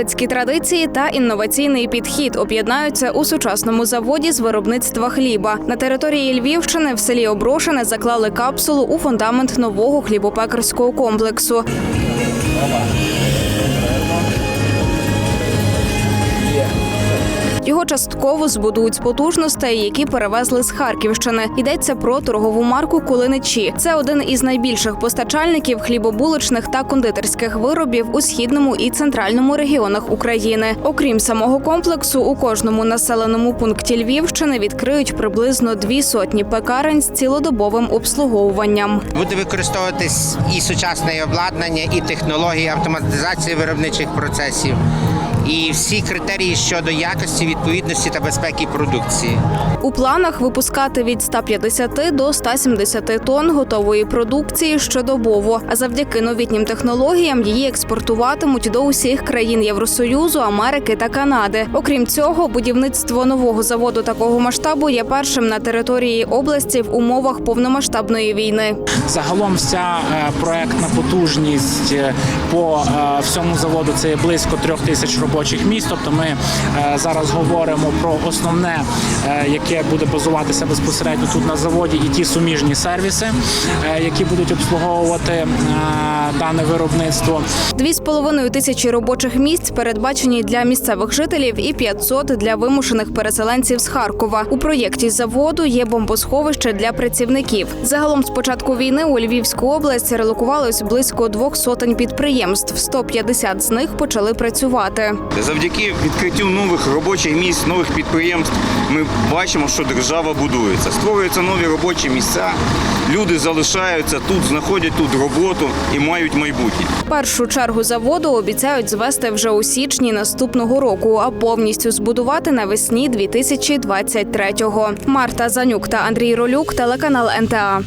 галицькі традиції та інноваційний підхід об'єднаються у сучасному заводі з виробництва хліба. На території Львівщини в селі Оброшине заклали капсулу у фундамент нового хлібопекарського комплексу. Його частково збудують з потужностей, які перевезли з Харківщини. Йдеться про торгову марку Кулиничі. Це один із найбільших постачальників хлібобулочних та кондитерських виробів у східному і центральному регіонах України. Окрім самого комплексу, у кожному населеному пункті Львівщини відкриють приблизно дві сотні пекарень з цілодобовим обслуговуванням. Буде використовуватись і сучасне обладнання, і технології автоматизації виробничих процесів, і всі критерії щодо якості, відповідності та безпеки продукції. У планах випускати від 150 до 170 тонн готової продукції щодобово. А завдяки новітнім технологіям її експортуватимуть до усіх країн Євросоюзу, Америки та Канади. Окрім цього, будівництво нового заводу такого масштабу є першим на території області в умовах повномасштабної війни. Загалом вся е, проектна потужність е, по е, всьому заводу це є близько трьох тисяч робочих місць. Тобто ми е, зараз говоримо про основне, е, яке буде базуватися безпосередньо тут на заводі, і ті суміжні сервіси, е, які будуть обслуговувати дане виробництво. Дві з половиною тисячі робочих місць передбачені для місцевих жителів і 500 для вимушених переселенців з Харкова. У проєкті заводу є бомбосховище для працівників. Загалом з початку війни у Львівську область релокувалось близько двох сотень підприємств. 150 з них почали працювати. Завдяки відкриттю нових робочих місць, нових підприємств, ми бачимо, що держава будується. Створюються нові робочі місця, люди залишаються тут, знаходять тут роботу і мають майбутнє. Першу чергу заводу обіцяють звести вже у січні наступного року, а повністю збудувати навесні 2023-го. Марта Занюк та Андрій Ролюк, телеканал НТА.